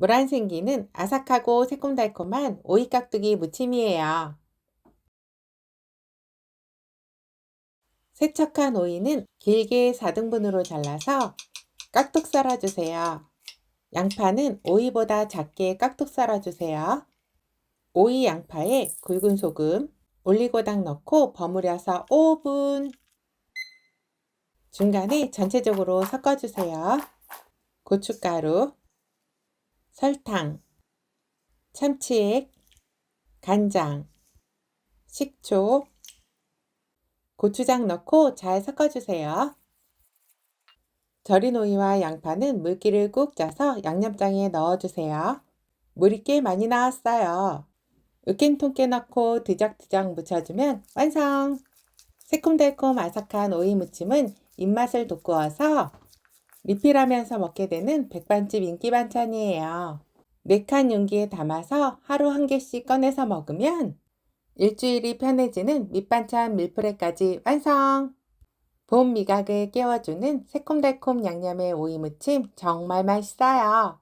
무란생기는 아삭하고 새콤달콤한 오이 깍두기 무침이에요. 세척한 오이는 길게 4등분으로 잘라서 깍둑 썰어주세요. 양파는 오이보다 작게 깍둑 썰어주세요. 오이 양파에 굵은 소금, 올리고당 넣고 버무려서 5분. 중간에 전체적으로 섞어주세요. 고춧가루, 설탕, 참치액, 간장, 식초, 고추장 넣고 잘 섞어주세요. 절인 오이와 양파는 물기를 꾹 짜서 양념장에 넣어주세요. 물이 꽤 많이 나왔어요. 으깬 통깨 넣고 드적드적 묻혀주면 완성! 새콤달콤 아삭한 오이 무침은 입맛을 돋구어서 리필하면서 먹게 되는 백반집 인기 반찬이에요. 4칸 용기에 담아서 하루 한 개씩 꺼내서 먹으면 일주일이 편해지는 밑반찬 밀프레까지 완성! 봄 미각을 깨워주는 새콤달콤 양념의 오이 무침 정말 맛있어요.